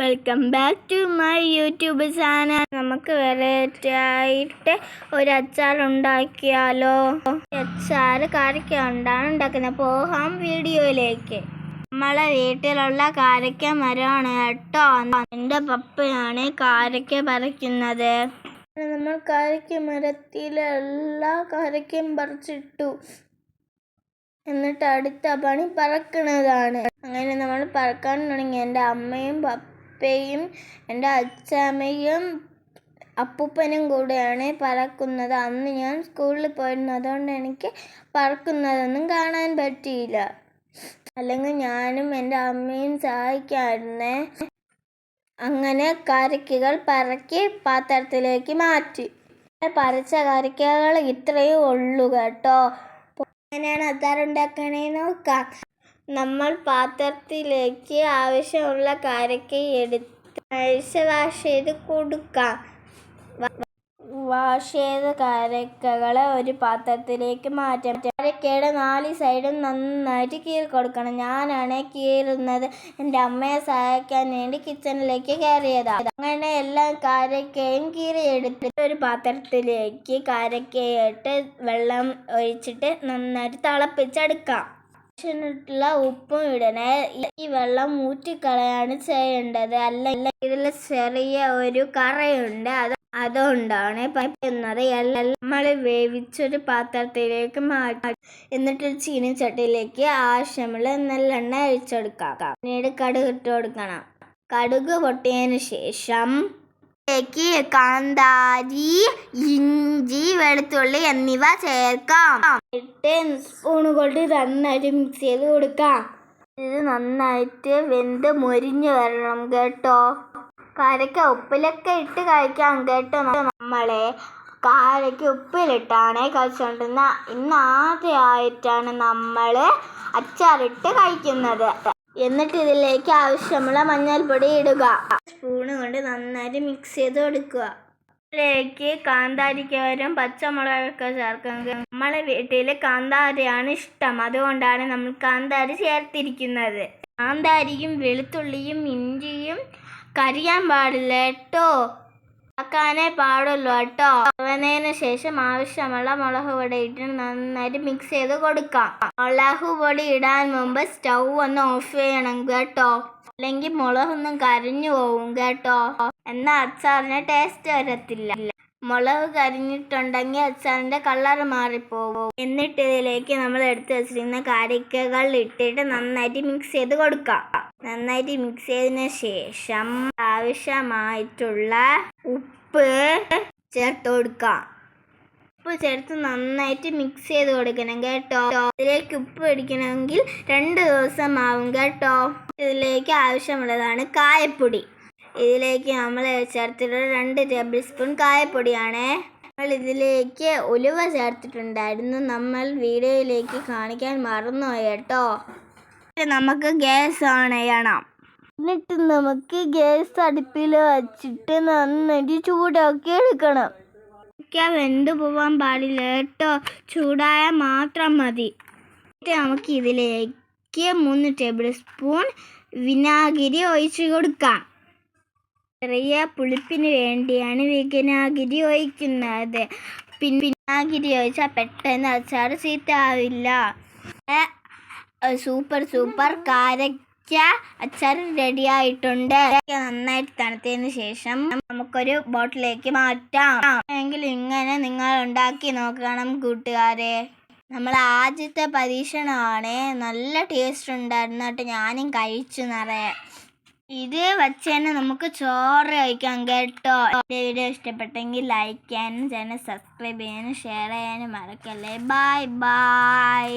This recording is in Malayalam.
Welcome back to my YouTube channel നമുക്ക് വെറൈറ്റി ആയിട്ട് ഒരു അച്ചാർ ഉണ്ടാക്കിയാലോ? അച്ചാർ കാരക്ക കൊണ്ടാണ് ഉണ്ടാക്കുന്നത് പോകാം വീഡിയോയിലേക്ക്. നമ്മളെ വീട്ടിലുള്ള കാരക്ക മരമാണ് കേട്ടോ. എന്റെ പപ്പയാണ് കാരക്ക പറിക്കുന്നത്. നമ്മൾ കാരക്ക മരത്തിലുള്ള കാരക്കയും പറിച്ചിട്ടു. എന്നിട്ട് അടുത്ത പണി പറക്കുന്നതാണ് അങ്ങനെ നമ്മൾ പറക്കാൻ തുടങ്ങി. എന്റെ അമ്മയും പപ്പയും എന്റെ അച്ഛമ്മയും അപ്പൂപ്പനും കൂടെയാണ് പറക്കുന്നത്. അന്ന് ഞാൻ സ്കൂളിൽ പോയിരുന്നു. അതുകൊണ്ട് എനിക്ക് പറക്കുന്നതൊന്നും കാണാൻ പറ്റിയില്ല. അല്ലെങ്കിൽ ഞാനും എന്റെ അമ്മയും സഹായിക്കായിരുന്നേ. അങ്ങനെ കരക്കുകൾ പറക്കി പാത്രത്തിലേക്ക് മാറ്റി. പറിച്ച കരക്കകൾ ഇത്രയേ ഉള്ളൂ കേട്ടോ. എങ്ങനെയാണ് അച്ചാർ നോക്കാം. നമ്മൾ പാത്രത്തിലേക്ക് ആവശ്യമുള്ള കാരക്ക എടുത്ത് അഴിച്ച് വാഷ് ചെയ്ത് കൊടുക്കാം. വാഷ് ചെയ്ത കാരക്കകളെ ഒരു പാത്രത്തിലേക്ക് മാറ്റാം കാരക്കയുടെ നാല് സൈഡും നന്നായിട്ട് കീറി കൊടുക്കണം. ഞാനാണ് കീറുന്നത് എന്റെ അമ്മയെ സഹായിക്കാൻ വേണ്ടി കിച്ചണിലേക്ക് കയറിയതാണ് അങ്ങനെ എല്ലാ കാരക്കയും കീറിയെടുത്തിട്ട് ഒരു പാത്രത്തിലേക്ക് കാരക്കയിട്ട് വെള്ളം ഒഴിച്ചിട്ട് നന്നായിട്ട് തിളപ്പിച്ചെടുക്കാം. ആവശ്യത്തിനുള്ള ഉപ്പും ഇടണേ. ഈ വെള്ളം ഊറ്റിക്കളയാണ് ചെയ്യേണ്ടത്. അല്ലെങ്കിൽ ഇതിൽ ചെറിയ ഒരു കറയുണ്ട്. അത് അതുകൊണ്ടാണ് പറ്റുന്നത്. നമ്മൾ വേവിച്ചൊരു പാത്രത്തിലേക്ക് മാറ്റാം എന്നിട്ട് ചീനിച്ചട്ടിയിലേക്ക് ആവശ്യമുള്ള നെല്ലെണ്ണ അഴിച്ചെടുക്കാം പിന്നീട് കടുക് ഇട്ട് കൊടുക്കണം. കടുക് പൊട്ടിയതിന് ശേഷം ലേക്ക് കാന്താരി ഇഞ്ചി വെളുത്തുള്ളി എന്നിവ ചേർക്കാം. എട്ട് സ്പൂണ് കൊണ്ട് നന്നായിട്ട് മിക്സ് ചെയ്ത് കൊടുക്കാം. ഇത് നന്നായിട്ട് വെന്ത് മൊരിഞ്ഞു വരണം കേട്ടോ. കാരക്ക ഉപ്പിലൊക്കെ ഇട്ട് കഴിക്കാം കേട്ടോ. നമ്മളെ കാരക്ക ഉപ്പിലിട്ടാണ് കഴിച്ചോണ്ടിരുന്ന. ഇന്ന് ആദ്യമായിട്ടാണ് നമ്മൾ അച്ചാറിട്ട് കഴിക്കുന്നത്. എന്നിട്ട് ഇതിലേക്ക് ആവശ്യമുള്ള മഞ്ഞൾപ്പൊടി ഇടുക. സ്പൂൺ കൊണ്ട് നന്നായിട്ട് മിക്സ് ചെയ്ത് കൊടുക്കുക. ഇതിലേക്ക് കാന്താരിക്കവരും പച്ചമുളകൊക്കെ ചേർക്കുന്നത്. നമ്മളെ വീട്ടിൽ കാന്താരിയാണ് ഇഷ്ടം. അതുകൊണ്ടാണ് നമ്മൾ കാന്താരി ചേർത്തിരിക്കുന്നത്. കാന്താരിയും വെളുത്തുള്ളിയും ഇഞ്ചിയും കരിയാൻ പാടില്ല കേട്ടോ. ആക്കാനേ പാടുള്ളൂ കേട്ടോ. അവനതിന് ശേഷം ആവശ്യമുള്ള മുളക് പൊടി ഇട്ട് നന്നായിട്ട് മിക്സ് ചെയ്ത് കൊടുക്കാം. മുളക് പൊടി ഇടാൻ മുമ്പ് സ്റ്റൗ ഒന്ന് ഓഫ് ചെയ്യണം കേട്ടോ. അല്ലെങ്കിൽ മുളകൊന്നും കരിഞ്ഞു പോവും കേട്ടോ. എന്നാൽ അച്ചാറിന് ടേസ്റ്റ് വരത്തില്ല. മുളക് കരിഞ്ഞിട്ടുണ്ടെങ്കിൽ അച്ചാറിന്റെ കളർ മാറിപ്പോകും എന്നിട്ട് ഇതിലേക്ക് നമ്മൾ എടുത്തു വെച്ചിരിക്കുന്ന കാരിക്കകൾ ഇട്ടിട്ട് നന്നായിട്ട് മിക്സ് ചെയ്ത് കൊടുക്കാം. നന്നായിട്ട് മിക്സ് ചെയ്തതിന് ശേഷം ആവശ്യമായിട്ടുള്ള ഉപ്പ് ചേർത്ത് കൊടുക്കാം ഉപ്പ് ചേർത്ത് നന്നായിട്ട് മിക്സ് ചെയ്ത് കൊടുക്കണം കേട്ടോ. ഇതിലേക്ക് ഉപ്പ് പിടിക്കണമെങ്കിൽ രണ്ട് ദിവസം ആവും കേട്ടോ. ഇതിലേക്ക് ആവശ്യമുള്ളതാണ് കായപ്പൊടി. ഇതിലേക്ക് നമ്മൾ ചേർത്തിട്ടുള്ള രണ്ട് ടേബിൾ സ്പൂൺ കായപ്പൊടിയാണ്. നമ്മൾ ഇതിലേക്ക് ഉലുവ ചേർത്തിട്ടുണ്ടായിരുന്നു. നമ്മൾ വീഡിയോയിലേക്ക് കാണിക്കാൻ മറന്നുപോയി കേട്ടോ. നമുക്ക് ഗ്യാസ് ഓൺ ചെയ്യണം. എന്നിട്ട് നമുക്ക് ഗ്യാസ് അടുപ്പിൽ വച്ചിട്ട് നന്നായിട്ട് ചൂടാക്കി എടുക്കണം. വെന്ത് പോവാൻ പാടില്ല കേട്ടോ. ചൂടായ മാത്രം മതി. എന്നിട്ട് നമുക്ക് ഇതിലേക്ക് മൂന്ന് ടേബിൾ സ്പൂൺ വിനാഗിരി ഒഴിച്ചു കൊടുക്കാം. ചെറിയ പുളിപ്പിന് വേണ്ടിയാണ് വിനാഗിരി ഒഴിക്കുന്നത്. പിന്നെ വിനാഗിരി ഒഴിച്ചാൽ പെട്ടെന്ന് അച്ചാർ ചീത്താവില്ല സൂപ്പർ സൂപ്പർ. കാരക്ക അച്ചാർ റെഡി ആയിട്ടുണ്ട്. നന്നായിട്ട് തണുത്തതിന് ശേഷം നമുക്കൊരു ബോട്ടിലേക്ക് മാറ്റാം. എങ്കിൽ ഇങ്ങനെ നിങ്ങൾ ഉണ്ടാക്കി നോക്കണം കൂട്ടുകാരെ. നമ്മൾ ആദ്യത്തെ പരീക്ഷണമാണ്. നല്ല ടേസ്റ്റ് ഉണ്ടായിരുന്നു കേട്ടോ. ഞാനും കഴിച്ചു നിറയെ. ഇത് വെച്ച് തന്നെ നമുക്ക് ചോറ് കഴിക്കാം കേട്ടോ. എന്റെ വീഡിയോ ഇഷ്ടപ്പെട്ടെങ്കിൽ ലൈക്ക് ചെയ്യാനും ചാനൽ സബ്സ്ക്രൈബ് ചെയ്യാനും ഷെയർ ചെയ്യാനും മറക്കല്ലേ. Bye bye